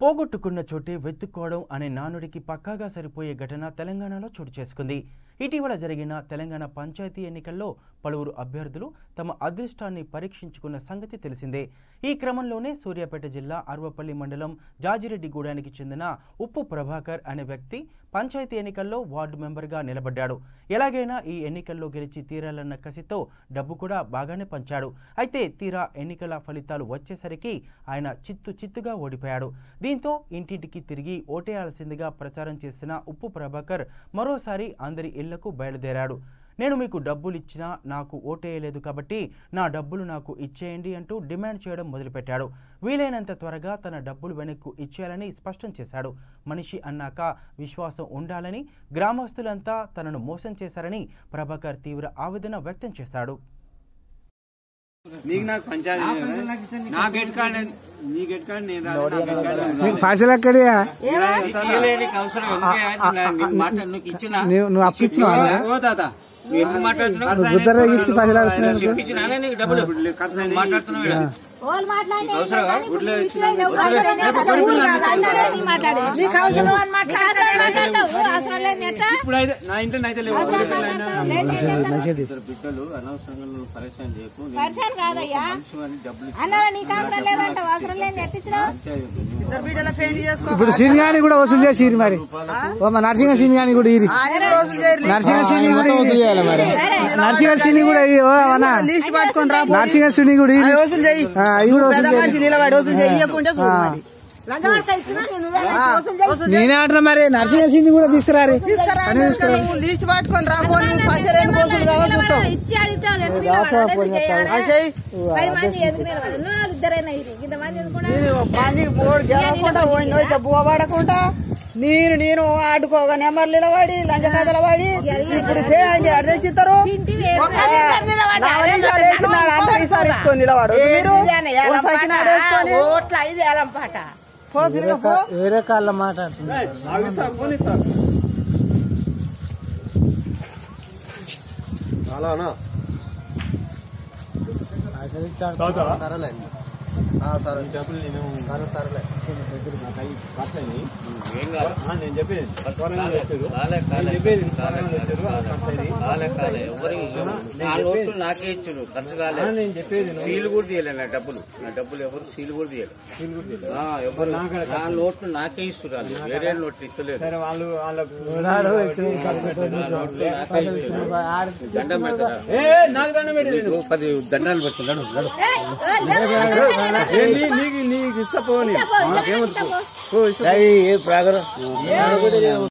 పోగొట్టుకున్న చోటే వెతుక్కోవడం అనే నానుడికి పక్కాగా సరిపోయే ఘటన తెలంగాణలో చోటు చేసుకుంది. ఇటీవల జరిగిన తెలంగాణ పంచాయతీ ఎన్నికల్లో పలువురు అభ్యర్థులు తమ అదృష్టాన్ని పరీక్షించుకున్న సంగతి తెలిసిందే. ఈ క్రమంలోనే సూర్యాపేట జిల్లా అర్వపల్లి మండలం జాజిరెడ్డిగూడానికి చెందిన ఉప్పు ప్రభాకర్ అనే వ్యక్తి పంచాయతీ ఎన్నికల్లో వార్డు మెంబర్గా నిలబడ్డాడు. ఎలాగైనా ఈ ఎన్నికల్లో గెలిచి తీరాలన్న కసితో డబ్బు కూడా బాగానే పంచాడు. అయితే తీరా ఎన్నికల ఫలితాలు వచ్చేసరికి ఆయన చిత్తు చిత్తుగా ఓడిపోయాడు. దీంతో ఇంటింటికి తిరిగి ఓటేయాల్సిందిగా ప్రచారం చేసిన ఉప్పు ప్రభాకర్ మరోసారి అందరి ఇళ్ళకు బయలుదేరాడు. నేను మీకు డబ్బులు ఇచ్చినా నాకు ఓటేయలేదు కాబట్టి నా డబ్బులు నాకు ఇచ్చేయండి అంటూ డిమాండ్ చేయడం మొదలుపెట్టాడు. వీలైనంత త్వరగా తన డబ్బులు వెనక్కు ఇచ్చేయాలని స్పష్టం చేశాడు. మనిషి అన్నాక విశ్వాసం ఉండాలని గ్రామస్తులంతా తనను మోసం చేశారని ప్రభాకర్ తీవ్ర ఆవేదన వ్యక్తం చేశాడు. నీకు నాకు. పైసలు ఎక్కడియా నువ్వు అప్పు ఇచ్చినావా ఓ తాత నువ్వు ఇచ్చి పైసలు అడుగుతున్నావు బిడ్డలు అనవసరంగా నువ్వు పరిచయం చేయకు. పరిశాన్ కాదయ్యా. ఇప్పుడు సినిగాని కూడా వసూలు చేసి మరి. నరసింహ సినిగాని కూడా ఇరి. నరసింహ సిని కూడా వసూలు చేయాలి మరి. నరసింహ సిని కూడా నరసింహ సిని కూడా వసూలు చెయ్యి నిలబడి నేనే అంటున్నా మరి నరసింహ సిని కూడా తీసుకురారి. లిస్ట్ పట్టుకొని రా పో నువ్వు పైసలు ఎందుకు వసూలు కావాలి చూస్తావు. ఇచ్చి అడుగుతావు ఎందుకు నిలబడాలి? ఎందుకు చేయాలి? అది చెయ్యి. పది మంది ఎందుకు నిలబడాలి? నువ్వు వాళ్ళు ఇద్దరైనా ఇరి. ఇంతమంది ఎందుకు నేను నేను నేను ఆడుకోగా నెంబర్లు నిలబడి లంచ పడి ఇప్పుడు చేయండి అడితే నిలబడు మీరు. వేసుకొని వేరే కాళ్ళ మాట్లాడుతున్నా. అలానా పైసలు ఇచ్చాడు సరే. సరేలే. కాదు. నేను చెప్పేది. కాలే కాలే కాలే. కాలే ఎవరికి నా లోటు నాకే ఇచ్చారు. ఖర్చు కాలే. నేను చెప్పేది సీలు కూడా తీయలే నా డబ్బులు. నా డబ్బులు ఎవరు? సీలు కూడా తీయలే. ఆ, ఎవరు? నా లోటు నాకే ఇస్తున్నారు వేరే లోటు ఇస్తలేదు. వాళ్ళు దండం పెడతారా? పది దండాలు పెడుతున్నాడు నీకు నీకు ఇస్తా పోనీ పో, ఇస్తా పో. ఏ ప్రాగరం?